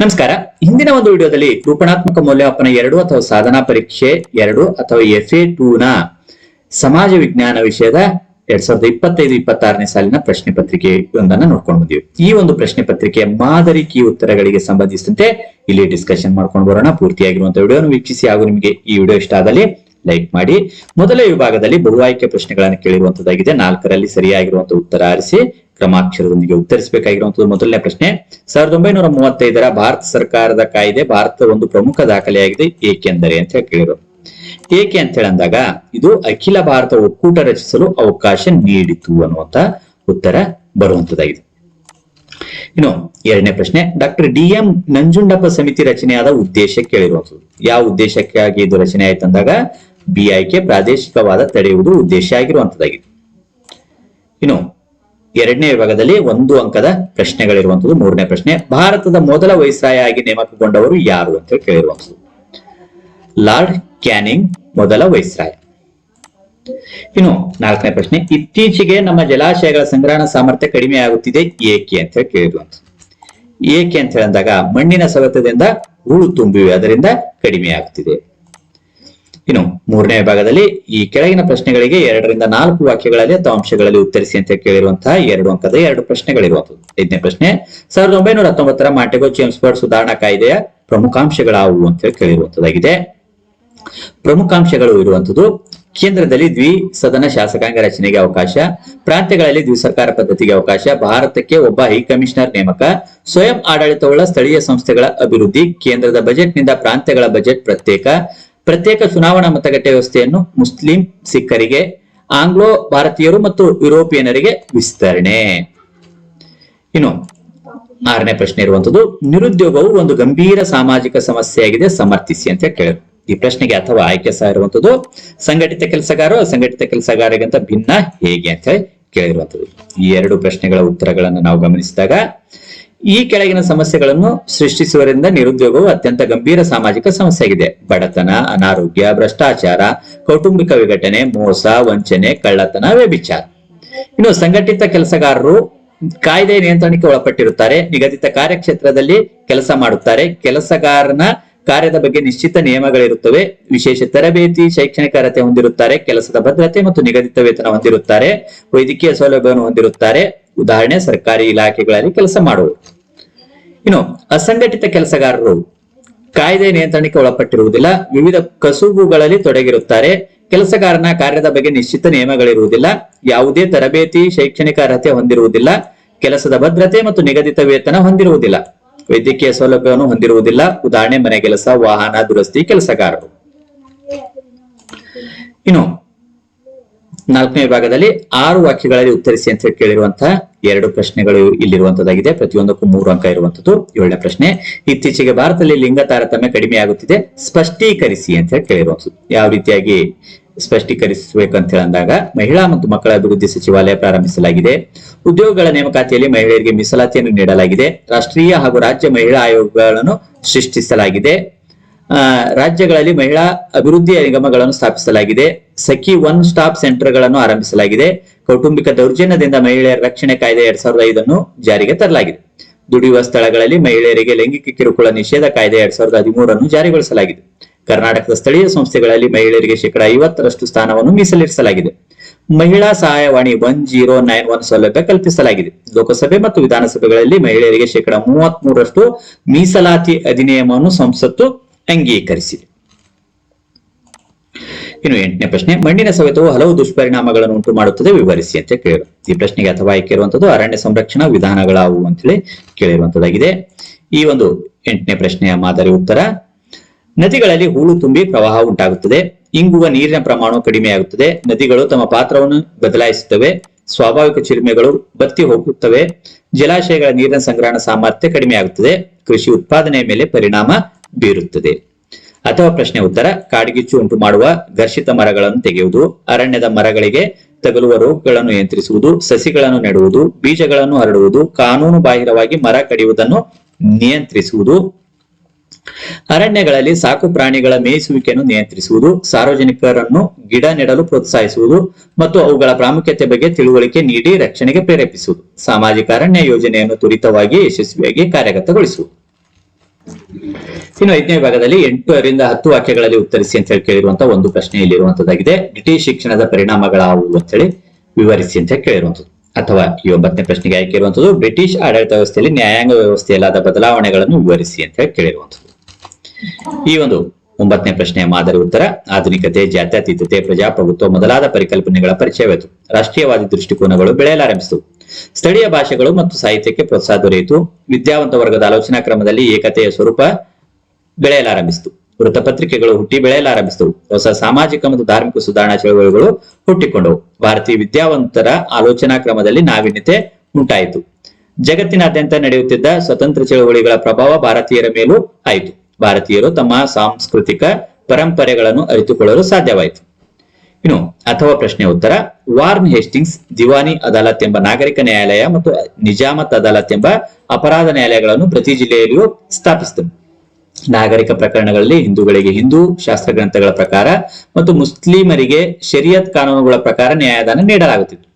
ನಮಸ್ಕಾರ. ಹಿಂದಿನ ಒಂದು ವಿಡಿಯೋದಲ್ಲಿ ರೂಪಣಾತ್ಮಕ ಮೌಲ್ಯಮಾಪನ ಎರಡು ಅಥವಾ ಸಾಧನಾ ಪರೀಕ್ಷೆ ಎರಡು ಅಥವಾ ಎಫ್ ಎ ಟೂ ನ ಸಮಾಜ ವಿಜ್ಞಾನ ವಿಷಯದ ಎರಡ್ ಸಾವಿರದ ಇಪ್ಪತ್ತೈದು, ಇಪ್ಪತ್ತಾರನೇ ಸಾಲಿನ ಪ್ರಶ್ನೆ ಪತ್ರಿಕೆ ಒಂದನ್ನ ನೋಡ್ಕೊಂಡು ಬಂದಿವಿ. ಈ ಒಂದು ಪ್ರಶ್ನೆ ಪತ್ರಿಕೆ ಮಾದರಿ ಕೀ ಉತ್ತರಗಳಿಗೆ ಸಂಬಂಧಿಸಿದಂತೆ ಇಲ್ಲಿ ಡಿಸ್ಕಷನ್ ಮಾಡ್ಕೊಂಡು ಬರೋಣ. ಪೂರ್ತಿಯಾಗಿರುವಂತಹ ವಿಡಿಯೋನ ವೀಕ್ಷಿಸಿ. ಹಾಗೂ ನಿಮಗೆ ಈ ವಿಡಿಯೋ ಇಷ್ಟ ಆದಲ್ಲಿ ಲೈಕ್ ಮಾಡಿ, ಮೊದಲ ವಿಭಾಗದಲ್ಲಿ ಬಹು ಆಯ್ಕೆ ಪ್ರಶ್ನೆಗಳನ್ನು ಕೇಳಿರುವಂತದ್ದಾಗಿದೆ. ನಾಲ್ಕರಲ್ಲಿ ಸರಿಯಾಗಿರುವಂತಹ ಉತ್ತರ ಆರಿಸಿ, ಕ್ರಮಾಕ್ಷರದೊಂದಿಗೆ ಉತ್ತರಿಸಬೇಕಾಗಿರುವಂತದ್ದು ಮೊದಲನೇ ಪ್ರಶ್ನೆ. ಸಾವಿರದ ಒಂಬೈನೂರ ಮೂವತ್ತೈದರ ಭಾರತ ಸರ್ಕಾರದ ಕಾಯ್ದೆ ಭಾರತದ ಒಂದು ಪ್ರಮುಖ ದಾಖಲೆಯಾಗಿದೆ. ಏಕೆಂದರೆ ಅಂತ ಹೇಳಿ ಕೇಳಿರು. ಏಕೆ ಅಂತ ಹೇಳಿ ಅಂದಾಗ ಇದು ಅಖಿಲ ಭಾರತ ಒಕ್ಕೂಟ ರಚಿಸಲು ಅವಕಾಶ ನೀಡಿತು ಅನ್ನುವಂತ ಉತ್ತರ ಬರುವಂತದ್ದಾಗಿದೆ. ಇನ್ನು ಎರಡನೇ ಪ್ರಶ್ನೆ, ಡಾಕ್ಟರ್ ಡಿ ಎಂ ನಂಜುಂಡಪ್ಪ ಸಮಿತಿ ರಚನೆಯಾದ ಉದ್ದೇಶ ಕೇಳಿರುವಂತದ್ದು. ಯಾವ ಉದ್ದೇಶಕ್ಕಾಗಿ ಇದು ರಚನೆ ಆಯ್ತಂದಾಗ ಬಿ ಪ್ರಾದೇಶಿಕವಾದ ತಡೆಯುವುದು ಉದ್ದೇಶ ಆಗಿರುವಂತದ್ದಾಗಿದೆ ಇನ್ನು ಎರಡನೇ ವಿಭಾಗದಲ್ಲಿ ಒಂದು ಅಂಕದ ಪ್ರಶ್ನೆಗಳಿರುವಂತದ್ದು ಮೂರನೇ ಪ್ರಶ್ನೆ, ಭಾರತದ ಮೊದಲ ವೈಸ್ರಾಯ ಆಗಿ ನೇಮಕಗೊಂಡವರು ಯಾರು ಅಂತ ಹೇಳಿ ಕೇಳಿರುವಂತದ್ದು ಲಾರ್ಡ್ ಕ್ಯಾನಿಂಗ್ ಮೊದಲ ವೈಸ್ರಾಯ. ಇನ್ನು ನಾಲ್ಕನೇ ಪ್ರಶ್ನೆ, ಇತ್ತೀಚೆಗೆ ನಮ್ಮ ಜಲಾಶಯಗಳ ಸಂಗ್ರಹಣ ಸಾಮರ್ಥ್ಯ ಕಡಿಮೆ ಆಗುತ್ತಿದೆ, ಏಕೆ ಅಂತ ಹೇಳಿ ಕೇಳಿರುವಂತದ್ದು ಏಕೆ ಅಂತ ಹೇಳಿದಾಗ, ಮಣ್ಣಿನ ಸವೆತದಿಂದ ಹೂಳು ತುಂಬಿವೆ, ಅದರಿಂದ ಕಡಿಮೆ ಆಗ್ತಿದೆ ಇನ್ನು ಮೂರನೇ ಭಾಗದಲ್ಲಿ ಈ ಕೆಳಗಿನ ಪ್ರಶ್ನೆಗಳಿಗೆ ಎರಡರಿಂದ ನಾಲ್ಕು ವಾಕ್ಯಗಳಲ್ಲಿ ಅಥವಾ ಅಂಶಗಳಲ್ಲಿ ಉತ್ತರಿಸಿ ಅಂತ ಕೇಳಿರುವಂತಹ ಎರಡು ಅಂಕದ ಎರಡು ಪ್ರಶ್ನೆಗಳಿರುವಂತದ್ದು ಐದನೇ ಪ್ರಶ್ನೆ, ಸಾವಿರದ ಒಂಬೈನೂರ ಹತ್ತೊಂಬತ್ತರ ಮಾಂಟೆಗೋ ಚೇಮ್ಸ್ಬರ್ಡ್ ಸುಧಾರಣಾ ಕಾಯ್ದೆಯ ಪ್ರಮುಖಾಂಶಗಳಾವು ಅಂತ ಹೇಳಿ ಪ್ರಮುಖಾಂಶಗಳು ಇರುವಂತದ್ದು ಕೇಂದ್ರದಲ್ಲಿ ದ್ವಿ ಸದನ ಶಾಸಕಾಂಗ ರಚನೆಗೆ ಅವಕಾಶ, ಪ್ರಾಂತ್ಯಗಳಲ್ಲಿ ದ್ವಿಸರ್ಕಾರ ಪದ್ಧತಿಗೆ ಅವಕಾಶ, ಭಾರತಕ್ಕೆ ಒಬ್ಬ ಹೈಕಮಿಷನರ್ ನೇಮಕ, ಸ್ವಯಂ ಆಡಳಿತವುಳ್ಳ ಸ್ಥಳೀಯ ಸಂಸ್ಥೆಗಳ ಅಭಿವೃದ್ಧಿ, ಕೇಂದ್ರದ ಬಜೆಟ್ನಿಂದ ಪ್ರಾಂತ್ಯಗಳ ಬಜೆಟ್ ಪ್ರತ್ಯೇಕ ಪ್ರತ್ಯೇಕ ಚುನಾವಣಾ ಮತಗಟ್ಟೆ ವ್ಯವಸ್ಥೆಯನ್ನು ಮುಸ್ಲಿಂ ಸಿಖ್ಖರಿಗೆ, ಆಂಗ್ಲೋ ಭಾರತೀಯರು ಮತ್ತು ಯುರೋಪಿಯನರಿಗೆ ವಿಸ್ತರಣೆ. ಇನ್ನು ಆರನೇ ಪ್ರಶ್ನೆ ಇರುವಂತದ್ದು, ನಿರುದ್ಯೋಗವು ಒಂದು ಗಂಭೀರ ಸಾಮಾಜಿಕ ಸಮಸ್ಯೆಯಾಗಿದೆ, ಸಮರ್ಥಿಸಿ ಅಂತ ಕೇಳಿದ್ರು. ಈ ಪ್ರಶ್ನೆಗೆ ಅಥವಾ ಆಯ್ಕೆ ಸಹ ಇರುವಂತದ್ದು, ಸಂಘಟಿತ ಕೆಲಸಗಾರ ಸಂಘಟಿತ ಕೆಲಸಗಾರರಿಗಿಂತ ಭಿನ್ನ ಹೇಗೆ ಅಂತ ಹೇಳಿ ಕೇಳಿರುವಂತದ್ದು. ಈ ಎರಡು ಪ್ರಶ್ನೆಗಳ ಉತ್ತರಗಳನ್ನು ನಾವು ಗಮನಿಸಿದಾಗ ಈ ಕೆಳಗಿನ ಸಮಸ್ಯೆಗಳನ್ನು ಸೃಷ್ಟಿಸುವರಿಂದ ನಿರುದ್ಯೋಗವು ಅತ್ಯಂತ ಗಂಭೀರ ಸಾಮಾಜಿಕ ಸಮಸ್ಯೆಯಾಗಿದೆ. ಬಡತನ, ಅನಾರೋಗ್ಯ, ಭ್ರಷ್ಟಾಚಾರ, ಕೌಟುಂಬಿಕ ವಿಘಟನೆ, ಮೋಸ, ವಂಚನೆ, ಕಳ್ಳತನ, ವ್ಯಭಿಚಾರ. ಇನ್ನು ಸಂಘಟಿತ ಕೆಲಸಗಾರರು ಕಾಯ್ದೆ ನಿಯಂತ್ರಣಕ್ಕೆ ಒಳಪಟ್ಟಿರುತ್ತಾರೆ. ನಿಗದಿತ ಕಾರ್ಯಕ್ಷೇತ್ರದಲ್ಲಿ ಕೆಲಸ ಮಾಡುತ್ತಾರೆ. ಕೆಲಸಗಾರನ ಕಾರ್ಯದ ಬಗ್ಗೆ ನಿಶ್ಚಿತ ನಿಯಮಗಳಿರುತ್ತವೆ. ವಿಶೇಷ ತರಬೇತಿ, ಶೈಕ್ಷಣಿಕ ಅರ್ಹತೆ ಹೊಂದಿರುತ್ತಾರೆ. ಕೆಲಸದ ಭದ್ರತೆ ಮತ್ತು ನಿಗದಿತ ವೇತನ ಹೊಂದಿರುತ್ತಾರೆ. ವೈದ್ಯಕೀಯ ಸೌಲಭ್ಯವನ್ನು ಹೊಂದಿರುತ್ತಾರೆ. ಉದಾಹರಣೆ, ಸರ್ಕಾರಿ ಇಲಾಖೆಗಳಲ್ಲಿ ಕೆಲಸ ಮಾಡುವರು ಇನ್ನು ಅಸಂಘಟಿತ ಕೆಲಸಗಾರರು ಕಾಯ್ದೆ ನಿಯಂತ್ರಣಕ್ಕೆ ಒಳಪಟ್ಟಿರುವುದಿಲ್ಲ, ವಿವಿಧ ಕಸುಬುಗಳಲ್ಲಿ ತೊಡಗಿರುತ್ತಾರೆ, ಕೆಲಸಗಾರನ ಕಾರ್ಯದ ಬಗ್ಗೆ ನಿಶ್ಚಿತ ನಿಯಮಗಳಿರುವುದಿಲ್ಲ, ಯಾವುದೇ ತರಬೇತಿ, ಶೈಕ್ಷಣಿಕ ಅರ್ಹತೆ ಹೊಂದಿರುವುದಿಲ್ಲ, ಕೆಲಸದ ಭದ್ರತೆ ಮತ್ತು ನಿಗದಿತ ವೇತನ ಹೊಂದಿರುವುದಿಲ್ಲ, ವೈದ್ಯಕೀಯ ಸೌಲಭ್ಯವನ್ನು ಹೊಂದಿರುವುದಿಲ್ಲ, ಉದಾಹರಣೆ, ಮನೆ ಕೆಲಸ, ವಾಹನ, ದುರಸ್ತಿ, ಕೆಲಸಗಾರರು. ಇನ್ನು ನಾಲ್ಕನೇ ವಿಭಾಗದಲ್ಲಿ ಆರು ವಾಕ್ಯಗಳಲ್ಲಿ ಉತ್ತರಿಸಿ ಅಂತ ಹೇಳಿ ಕೇಳಿರುವಂತಹ ಎರಡು ಪ್ರಶ್ನೆಗಳು ಇಲ್ಲಿರುವಂತದ್ದಾಗಿದೆ. ಪ್ರತಿಯೊಂದಕ್ಕೂ ಮೂರು ಅಂಕ ಇರುವಂತದ್ದು. ಏಳನೇ ಪ್ರಶ್ನೆ, ಇತ್ತೀಚೆಗೆ ಭಾರತದಲ್ಲಿ ಲಿಂಗ ತಾರತಮ್ಯ ಕಡಿಮೆ ಆಗುತ್ತಿದೆ. ಸ್ಪಷ್ಟೀಕರಿಸಿ ಅಂತ ಹೇಳಿ ಕೇಳಿರುವಂತದ್ದು. ಯಾವ ರೀತಿಯಾಗಿ ಸ್ಪಷ್ಟೀಕರಿಸಬೇಕು ಅಂತ ಅಂದಾಗ ಮಹಿಳಾ ಮತ್ತು ಮಕ್ಕಳ ಅಭಿವೃದ್ಧಿ ಸಚಿವಾಲಯ ಪ್ರಾರಂಭಿಸಲಾಗಿದೆ. ಉದ್ಯೋಗಗಳ ನೇಮಕಾತಿಯಲ್ಲಿ ಮಹಿಳೆಯರಿಗೆ ಮೀಸಲಾತಿಯನ್ನು ನೀಡಲಾಗಿದೆ. ರಾಷ್ಟ್ರೀಯ ಹಾಗೂ ರಾಜ್ಯ ಮಹಿಳಾ ಆಯೋಗಗಳನ್ನು ಸೃಷ್ಟಿಸಲಾಗಿದೆ. ರಾಜ್ಯಗಳಲ್ಲಿ ಮಹಿಳಾ ಅಭಿವೃದ್ಧಿ ನಿಗಮಗಳನ್ನು ಸ್ಥಾಪಿಸಲಾಗಿದೆ. ಸಖಿ ಒನ್ ಸ್ಟಾಪ್ ಸೆಂಟರ್ಗಳನ್ನು ಆರಂಭಿಸಲಾಗಿದೆ. ಕೌಟುಂಬಿಕ ದೌರ್ಜನ್ಯದಿಂದ ಮಹಿಳೆಯರ ರಕ್ಷಣೆ ಕಾಯ್ದೆ ಎರಡ್ ಸಾವಿರದ ಐದನ್ನು ಜಾರಿಗೆ ತರಲಾಗಿದೆ. ದುಡಿಯುವ ಸ್ಥಳಗಳಲ್ಲಿ ಮಹಿಳೆಯರಿಗೆ ಲೈಂಗಿಕ ಕಿರುಕುಳ ನಿಷೇಧ ಕಾಯ್ದೆ ಎರಡ್ ಸಾವಿರದ ಹದಿಮೂರನ್ನು ಜಾರಿಗೊಳಿಸಲಾಗಿದೆ. ಕರ್ನಾಟಕದ ಸ್ಥಳೀಯ ಸಂಸ್ಥೆಗಳಲ್ಲಿ ಮಹಿಳೆಯರಿಗೆ ಶೇಕಡಾ ಐವತ್ತರಷ್ಟು ಸ್ಥಾನವನ್ನು ಮೀಸಲಿರಿಸಲಾಗಿದೆ. ಮಹಿಳಾ ಸಹಾಯವಾಣಿ ಒನ್ ಜೀರೋ ನೈನ್ ಒನ್ ಸೌಲಭ್ಯ ಕಲ್ಪಿಸಲಾಗಿದೆ. ಲೋಕಸಭೆ ಮತ್ತು ವಿಧಾನಸಭೆಗಳಲ್ಲಿ ಮಹಿಳೆಯರಿಗೆ ಶೇಕಡಾ ಮೂವತ್ತ್ ಮೂರರಷ್ಟು ಮೀಸಲಾತಿ ಅಧಿನಿಯಮವನ್ನು ಸಂಸತ್ತು ಅಂಗೀಕರಿಸಿದೆ. ಇನ್ನು ಎಂಟನೇ ಪ್ರಶ್ನೆ, ಮಣ್ಣಿನ ಸವೆತವು ಹಲವು ದುಷ್ಪರಿಣಾಮಗಳನ್ನು ಉಂಟು ಮಾಡುತ್ತದೆ ವಿವರಿಸಿ ಅಂತ ಕೇಳಿರು ಈ ಪ್ರಶ್ನೆಗೆ ಅಥವಾ ಇರುವಂತದ್ದು ಅರಣ್ಯ ಸಂರಕ್ಷಣಾ ವಿಧಾನಗಳಾವು ಅಂತೇಳಿ ಕೇಳಿರುವಂತದ್ದಾಗಿದೆ ಈ ಒಂದು ಎಂಟನೇ ಪ್ರಶ್ನೆಯ ಮಾದರಿ ಉತ್ತರ, ನದಿಗಳಲ್ಲಿ ಹೂಳು ತುಂಬಿ ಪ್ರವಾಹ ಉಂಟಾಗುತ್ತದೆ. ಇಂಗುವ ನೀರಿನ ಪ್ರಮಾಣವು ಕಡಿಮೆಯಾಗುತ್ತದೆ. ನದಿಗಳು ತಮ್ಮ ಪಾತ್ರವನ್ನು ಬದಲಾಯಿಸುತ್ತವೆ. ಸ್ವಾಭಾವಿಕ ಚಿಲುಮೆಗಳು ಬತ್ತಿ ಹೋಗುತ್ತವೆ. ಜಲಾಶಯಗಳ ನೀರಿನ ಸಂಗ್ರಹಣ ಸಾಮರ್ಥ್ಯ ಕಡಿಮೆಯಾಗುತ್ತದೆ. ಕೃಷಿ ಉತ್ಪಾದನೆಯ ಮೇಲೆ ಪರಿಣಾಮ ಬೀರುತ್ತದೆ. ಅಥವಾ ಪ್ರಶ್ನೆ ಉತ್ತರ ಕಾಡ್ಗಿಚ್ಚು ಉಂಟು ಮಾಡುವ ಘರ್ಷಿತ ಮರಗಳನ್ನು ತೆಗೆಯುವುದು, ಅರಣ್ಯದ ಮರಗಳಿಗೆ ತಗಲುವ ರೋಗಗಳನ್ನು ನಿಯಂತ್ರಿಸುವುದು, ಸಸಿಗಳನ್ನು ನೆಡುವುದು, ಬೀಜಗಳನ್ನು ಹರಡುವುದು, ಕಾನೂನು ಬಾಹಿರವಾಗಿ ಮರ ಕಡಿಯುವುದನ್ನು ನಿಯಂತ್ರಿಸುವುದು. ಅರಣ್ಯಗಳಲ್ಲಿ ಸಾಕು ಪ್ರಾಣಿಗಳ ಮೇಯಿಸುವಿಕೆಯನ್ನು ನಿಯಂತ್ರಿಸುವುದು, ಸಾರ್ವಜನಿಕರನ್ನು ಗಿಡ ನೆಡಲು ಪ್ರೋತ್ಸಾಹಿಸುವುದು ಮತ್ತು ಅವುಗಳ ಪ್ರಾಮುಖ್ಯತೆ ಬಗ್ಗೆ ತಿಳುವಳಿಕೆ ನೀಡಿ ರಕ್ಷಣೆಗೆ ಪ್ರೇರೇಪಿಸುವುದು. ಸಾಮಾಜಿಕ ಅರಣ್ಯ ಯೋಜನೆಯನ್ನು ತ್ವರಿತವಾಗಿ ಯಶಸ್ವಿಯಾಗಿ ಕಾರ್ಯಗತಗೊಳಿಸುವುದು. ಇನ್ನು ಐದನೇ ಭಾಗದಲ್ಲಿ ಎಂಟರಿಂದ ಹತ್ತು ವಾಕ್ಯಗಳಲ್ಲಿ ಉತ್ತರಿಸಿ ಅಂತ ಹೇಳಿ ಕೇಳಿರುವಂತಹ ಒಂದು ಪ್ರಶ್ನೆ ಇಲ್ಲಿರುವಂತದ್ದಾಗಿದೆ ಬ್ರಿಟಿಷ್ ಶಿಕ್ಷಣದ ಪರಿಣಾಮಗಳಾವುವು ಅಂತ ಹೇಳಿ ವಿವರಿಸಿ ಅಂತ ಹೇಳಿ ಕೇಳಿರುವಂತದ್ದು. ಅಥವಾ ಈ ಒಂಬತ್ತನೇ ಪ್ರಶ್ನೆಗೆ ಆಯ್ಕೆ ಇರುವಂತದ್ದು ಬ್ರಿಟಿಷ್ ಆಡಳಿತ ವ್ಯವಸ್ಥೆಯಲ್ಲಿ ನ್ಯಾಯಾಂಗ ವ್ಯವಸ್ಥೆಯಲ್ಲಾದ ಬದಲಾವಣೆಗಳನ್ನು ವಿವರಿಸಿ ಅಂತ ಹೇಳಿ ಕೇಳಿರುವಂತದ್ದು. ಈ ಒಂದು ಒಂಬತ್ತನೇ ಪ್ರಶ್ನೆಯ ಮಾದರಿ ಉತ್ತರ. ಆಧುನಿಕತೆ, ಜಾತ್ಯತೀತತೆ, ಪ್ರಜಾಪ್ರಭುತ್ವ ಮೊದಲಾದ ಪರಿಕಲ್ಪನೆಗಳ ಪರಿಚಯವಾಯಿತು. ರಾಷ್ಟ್ರೀಯವಾದಿ ದೃಷ್ಟಿಕೋನಗಳು ಬೆಳೆಯಲಾರಂಭಿಸಿತು ಸ್ಥಳೀಯ ಭಾಷೆಗಳು ಮತ್ತು ಸಾಹಿತ್ಯಕ್ಕೆ ಪ್ರೋತ್ಸಾಹ ದೊರೆಯಿತು. ವಿದ್ಯಾವಂತ ವರ್ಗದ ಆಲೋಚನಾ ಕ್ರಮದಲ್ಲಿ ಏಕತೆಯ ಸ್ವರೂಪ ಬೆಳೆಯಲಾರಂಭಿಸಿತು ವೃತ್ತಪತ್ರಿಕೆಗಳು ಹುಟ್ಟಿ ಬೆಳೆಯಲಾರಂಭಿಸಿದವು ಹೊಸ ಸಾಮಾಜಿಕ ಮತ್ತು ಧಾರ್ಮಿಕ ಸುಧಾರಣಾ ಚಳವಳಿಗಳು ಹುಟ್ಟಿಕೊಂಡವು. ಭಾರತೀಯ ವಿದ್ಯಾವಂತರ ಆಲೋಚನಾ ಕ್ರಮದಲ್ಲಿ ನಾವೀನ್ಯತೆ ಉಂಟಾಯಿತು. ಜಗತ್ತಿನಾದ್ಯಂತ ನಡೆಯುತ್ತಿದ್ದ ಸ್ವತಂತ್ರ ಚಳವಳಿಗಳ ಪ್ರಭಾವ ಭಾರತೀಯರ ಮೇಲೂ ಆಯಿತು. ಭಾರತೀಯರು ತಮ್ಮ ಸಾಂಸ್ಕೃತಿಕ ಪರಂಪರೆಗಳನ್ನು ಅರಿತುಕೊಳ್ಳಲು ಸಾಧ್ಯವಾಯಿತು. ಇನ್ನು ಅಥವಾ ಪ್ರಶ್ನೆ ಉತ್ತರ, ವಾರ್ನ್ ಹೇಸ್ಟಿಂಗ್ಸ್, ದಿವಾನಿ ಅದಾಲತ್ ಎಂಬ ನಾಗರಿಕ ನ್ಯಾಯಾಲಯ ಮತ್ತು ನಿಜಾಮತ್ ಅದಾಲತ್ ಎಂಬ ಅಪರಾಧ ನ್ಯಾಯಾಲಯಗಳನ್ನು ಪ್ರತಿ ಜಿಲ್ಲೆಯಲ್ಲಿಯೂ ಸ್ಥಾಪಿಸಿದನು. ನಾಗರಿಕ ಪ್ರಕರಣಗಳಲ್ಲಿ ಹಿಂದೂಗಳಿಗೆ ಹಿಂದೂ ಶಾಸ್ತ್ರ ಗ್ರಂಥಗಳ ಪ್ರಕಾರ ಮತ್ತು ಮುಸ್ಲಿಮರಿಗೆ ಶರಿಯತ್ ಕಾನೂನುಗಳ ಪ್ರಕಾರ ನ್ಯಾಯದಾನ ನೀಡಲಾಗುತ್ತಿತ್ತು.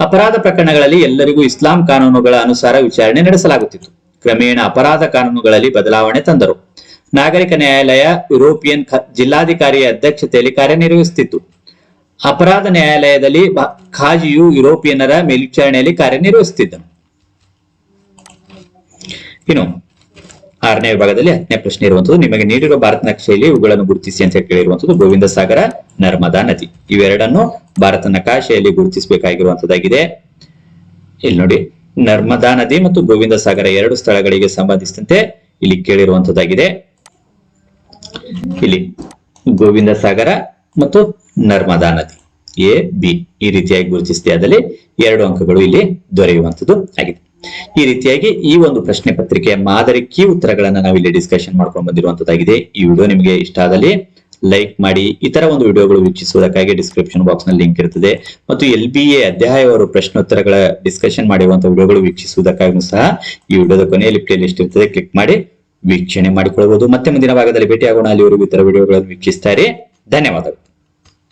ಅಪರಾಧ ಪ್ರಕರಣಗಳಲ್ಲಿ ಎಲ್ಲರಿಗೂ ಇಸ್ಲಾಂ ಕಾನೂನುಗಳ ಅನುಸಾರ ವಿಚಾರಣೆ ನಡೆಸಲಾಗುತ್ತಿತ್ತು. ಕ್ರಮೇಣ ಅಪರಾಧ ಕಾನೂನುಗಳಲ್ಲಿ ಬದಲಾವಣೆ ತಂದರು. ನಾಗರಿಕ ನ್ಯಾಯಾಲಯ ಯುರೋಪಿಯನ್ ಜಿಲ್ಲಾಧಿಕಾರಿಯ ಅಧ್ಯಕ್ಷತೆಯಲ್ಲಿ ಕಾರ್ಯನಿರ್ವಹಿಸುತ್ತಿತ್ತು. ಅಪರಾಧ ನ್ಯಾಯಾಲಯದಲ್ಲಿ ಖಾಜಿಯು ಯುರೋಪಿಯನ್ನರ ಮೇಲ್ವಿಚಾರಣೆಯಲ್ಲಿ ಕಾರ್ಯನಿರ್ವಹಿಸುತ್ತಿದ್ದನು. ಇನ್ನು ಆರನೇ ವಿಭಾಗದಲ್ಲಿ ಹತ್ತನೇ ಪ್ರಶ್ನೆ ಇರುವಂತದ್ದು. ನಿಮಗೆ ನೀಡಿರುವ ಭಾರತ ನಕ್ಷೆಯಲ್ಲಿ ಇವುಗಳನ್ನು ಗುರುತಿಸಿ ಅಂತ ಕೇಳಿರುವಂತದ್ದು ಗೋವಿಂದ ಸಾಗರ, ನರ್ಮದಾ ನದಿ. ಇವೆರಡನ್ನು ಭಾರತ ನಕಾಶೆಯಲ್ಲಿ ಗುರುತಿಸಬೇಕಾಗಿರುವಂತದ್ದಾಗಿದೆ. ಇಲ್ಲಿ ನೋಡಿ, ನರ್ಮದಾ ನದಿ ಮತ್ತು ಗೋವಿಂದ ಸಾಗರ ಎರಡು ಸ್ಥಳಗಳಿಗೆ ಸಂಬಂಧಿಸಿದಂತೆ ಇಲ್ಲಿ ಕೇಳಿರುವಂತದ್ದಾಗಿದೆ. ಇಲ್ಲಿ ಗೋವಿಂದ ಸಾಗರ ಮತ್ತು ನರ್ಮದಾ ನದಿ. ಎ, ಬಿ ಈ ರೀತಿಯಾಗಿ ಗುರುತಿಸಿದೆ ಅದರಲ್ಲಿ ಎರಡು ಅಂಕಗಳು ಇಲ್ಲಿ ದೊರೆಯುವಂತದ್ದು ಆಗಿದೆ. ಈ ರೀತಿಯಾಗಿ ಈ ಒಂದು ಪ್ರಶ್ನೆ ಪತ್ರಿಕೆಯ ಮಾದರಿ ಕೀ ಉತ್ತರಗಳನ್ನ ನಾವು ಇಲ್ಲಿ ಡಿಸ್ಕಷನ್ ಮಾಡ್ಕೊಂಡು ಬಂದಿರುವಂತದ್ದಾಗಿದೆ. ಈ ವಿಡಿಯೋ ನಿಮಗೆ ಇಷ್ಟ ಆದಲ್ಲಿ ಲೈಕ್ ಮಾಡಿ, ಇತರ ಒಂದು ವಿಡಿಯೋಗಳು ವೀಕ್ಷಿಸುವುದಕ್ಕಾಗಿ ಡಿಸ್ಕ್ರಿಪ್ಷನ್ ಬಾಕ್ಸ್ನಲ್ಲಿ ಲಿಂಕ್ ಇರುತ್ತದೆ. ಮತ್ತು ಎಲ್ ಬಿ ಎ ಅಧ್ಯಾಯವರು ಪ್ರಶ್ನೋತ್ತರಗಳ ಡಿಸ್ಕಷನ್ ಮಾಡಿರುವಂತಹ ವಿಡಿಯೋಗಳು ವೀಕ್ಷಿಸುವುದಕ್ಕಾಗಿ ಸಹ ಈ ವಿಡಿಯೋದ ಕೊನೆಯಲ್ಲಿ ಪ್ಲೇ ಲಿಸ್ಟ್ ಇರ್ತದೆ ಕ್ಲಿಕ್ ಮಾಡಿ, ವೀಕ್ಷಣೆ ಮಾಡಿಕೊಳ್ಳಬಹುದು. ಮತ್ತೆ ಮುಂದಿನ ಭಾಗದಲ್ಲಿ ಭೇಟಿಯಾಗೋಣ. ಅಲ್ಲಿವರೆಗೂ ಇತರ ವಿಡಿಯೋಗಳನ್ನು ವೀಕ್ಷಿಸ್ತಾರೆ. ಧನ್ಯವಾದಗಳು.